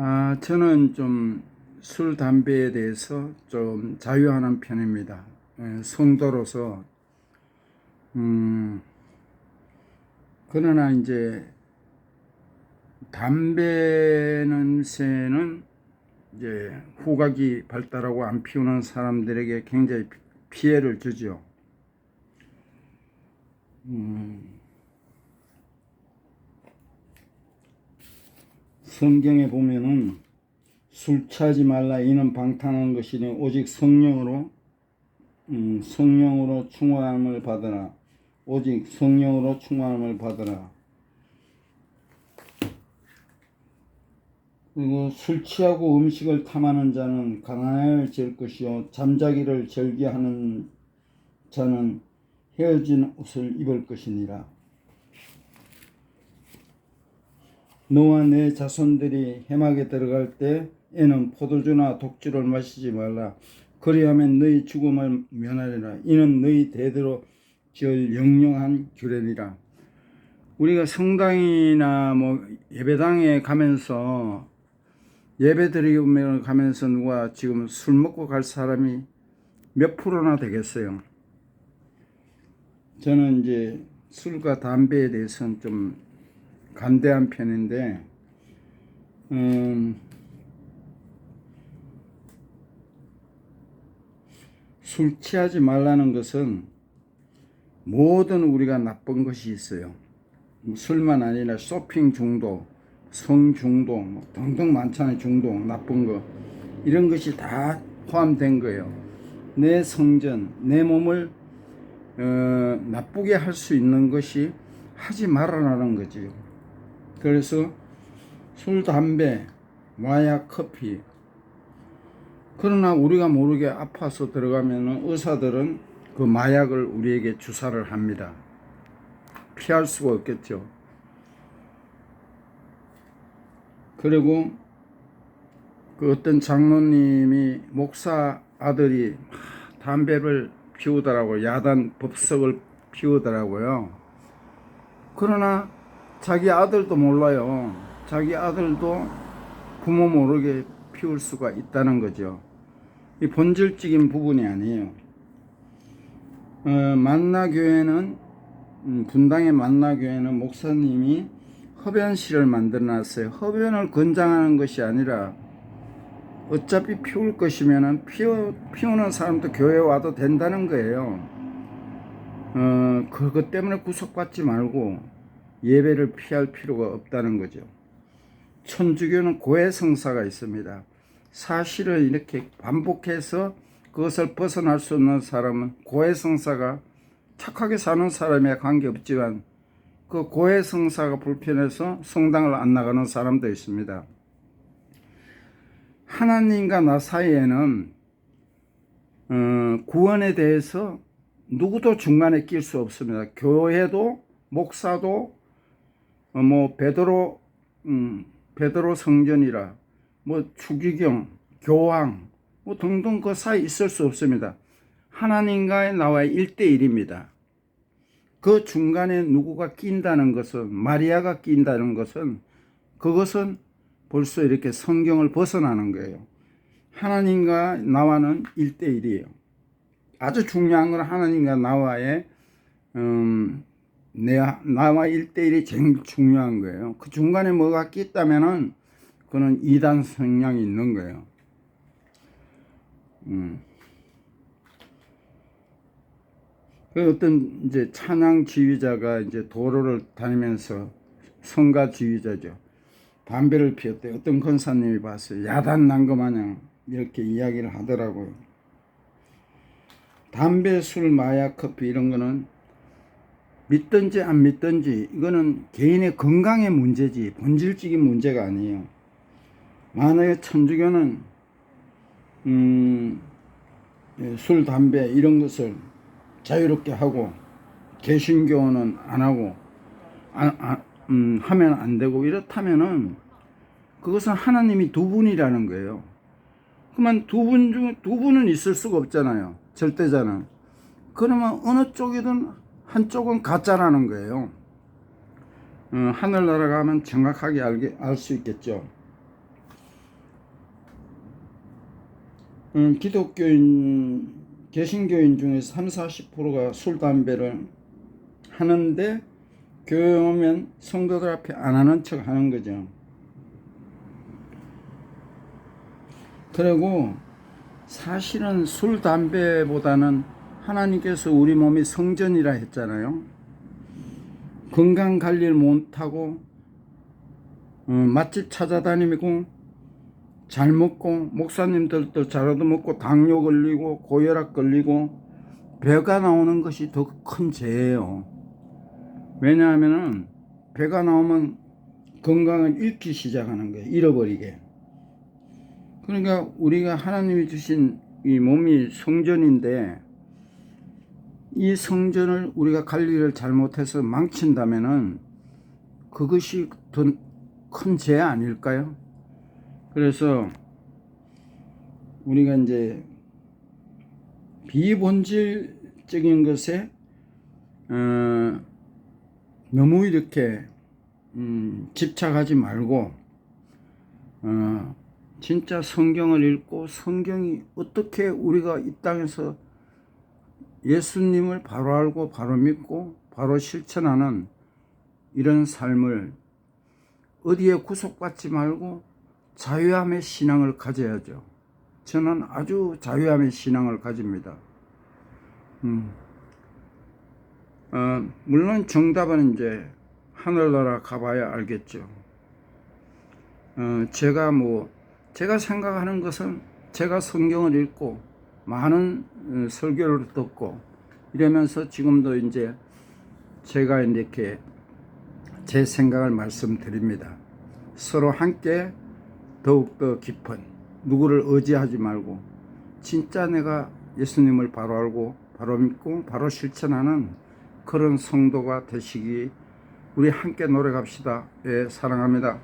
아, 저는 좀 술, 담배에 대해서 좀 자유하는 편입니다. 예, 성도로서, 음, 그러나 이제 담배 냄새는 이제 후각이 발달하고 안 피우는 사람들에게 굉장히 피- 피해를 주죠. 음, 성경에 보면은 술 취하지 말라 이는 방탕한 것이니 오직 성령으로 음, 성령으로 충만함을 받으라. 오직 성령으로 충만함을 받으라. 그리고 술 취하고 음식을 탐하는 자는 가난을 질 것이요 잠자기를 절기하는 자는 헤어진 옷을 입을 것이니라 너와 내 자손들이 해막에 들어갈 때 에는 포도주나 독주를 마시지 말라. 그리하면 너희 죽음을 면하리라. 이는 너희 대대로 지을 영영한 규례니라. 우리가 성당이나 뭐 예배당에 가면서 예배 드리며 가면서 누가 지금 술 먹고 갈 사람이 몇 프로나 되겠어요. 저는 이제 술과 담배에 대해서는 좀 간대한 편인데, 음, 술 취하지 말라는 것은 모든 우리가 나쁜 것이 있어요. 뭐 술만 아니라 쇼핑 중독, 성 중독, 뭐 등등 많잖아요. 중독, 나쁜 거. 이런 것이 다 포함된 거예요. 내 성전, 내 몸을 어, 나쁘게 할 수 있는 것이 하지 말아라는 거지요. 그래서 술, 담배, 마약, 커피. 그러나 우리가 모르게 아파서 들어가면 의사들은 그 마약을 우리에게 주사를 합니다. 피할 수가 없겠죠. 그리고 그 어떤 장로님이 목사 아들이 막 담배를 피우더라고요. 야단 법석을 피우더라고요. 그러나 자기 아들도 몰라요. 자기 아들도 부모 모르게 피울 수가 있다는 거죠. 이 본질적인 부분이 아니에요. 어, 만나교회는 음, 분당의 만나교회는 목사님이 흡연실을 만들어 놨어요. 흡연을 권장하는 것이 아니라 어차피 피울 것이면은 피우, 피우는 사람도 교회 와도 된다는 거예요. 어, 그것 때문에 구속받지 말고 예배를 피할 필요가 없다는 거죠. 천주교는 고해 성사가 있습니다. 사실을 이렇게 반복해서 그것을 벗어날 수 없는 사람은 고해 성사가 착하게 사는 사람에 관계없지만 그 고해 성사가 불편해서 성당을 안 나가는 사람도 있습니다. 하나님과 나 사이에는 어, 구원에 대해서 누구도 중간에 낄 수 없습니다. 교회도 목사도 어, 뭐 베드로 음, 베드로 성전이라 뭐 추기경 교황 뭐 등등 그 사이 있을 수 없습니다. 하나님과의 나와의 1대1입니다. 그 중간에 누구가 낀다는 것은 마리아가 낀다는 것은 그것은 벌써 이렇게 성경을 벗어나는 거예요. 하나님과 나와는 1대1이에요. 아주 중요한 건 하나님과 나와의 음, 내, 나와 1대1이 제일 중요한 거예요. 그 중간에 뭐가 낀다면은 그는 이단 성향이 있는 거예요. 음. 그 어떤 이제 찬양 지휘자가 이제 도로를 다니면서 성가 지휘자죠. 담배를 피웠대. 어떤 권사님이 봤어요. 야단 난 거 마냥 이렇게 이야기를 하더라고요. 담배, 술, 마약, 커피 이런 거는 믿든지 안 믿든지 이거는 개인의 건강의 문제지 본질적인 문제가 아니에요. 만약에 천주교는 음, 예, 술, 담배 이런 것을 자유롭게 하고 개신교는 안 하고 안, 안, 음, 하면 안 되고 이렇다면은 그것은 하나님이 두 분이라는 거예요. 그러면 두분 중 두 분은 있을 수가 없잖아요. 절대자는. 그러면 어느 쪽이든 한쪽은 가짜라는 거예요. 어, 하늘나라 가면 정확하게 알 수 있겠죠. 음, 기독교인 개신교인 중에 3, 40%가 술 담배를 하는데 교회 오면 성도들 앞에 안 하는 척 하는 거죠. 그리고 사실은 술 담배보다는 하나님께서 우리 몸이 성전이라 했잖아요. 건강 관리를 못하고 어, 맛집 찾아다니고 잘 먹고 목사님들도 잘 얻어먹고 당뇨 걸리고 고혈압 걸리고 배가 나오는 것이 더 큰 죄예요. 왜냐하면은 배가 나오면 건강을 잃기 시작하는 거예요. 잃어버리게. 그러니까 우리가 하나님이 주신 이 몸이 성전인데 이 성전을 우리가 관리를 잘못해서 망친다면은 그것이 더 큰 죄 아닐까요? 그래서 우리가 이제 비본질적인 것에 어, 너무 이렇게 음, 집착하지 말고 어, 진짜 성경을 읽고 성경이 어떻게 우리가 이 땅에서 예수님을 바로 알고 바로 믿고 바로 실천하는 이런 삶을 어디에 구속받지 말고 자유함의 신앙을 가져야죠. 저는 아주 자유함의 신앙을 가집니다. 음. 어, 물론 정답은 이제 하늘나라 가봐야 알겠죠. 어, 제가 뭐 제가 생각하는 것은 제가 성경을 읽고 많은 어, 설교를 듣고 이러면서 지금도 이제 제가 이렇게 제 생각을 말씀드립니다. 서로 함께 더욱더 깊은 누구를 의지하지 말고 진짜 내가 예수님을 바로 알고 바로 믿고 바로 실천하는 그런 성도가 되시기 우리 함께 노력합시다. 예, 사랑합니다.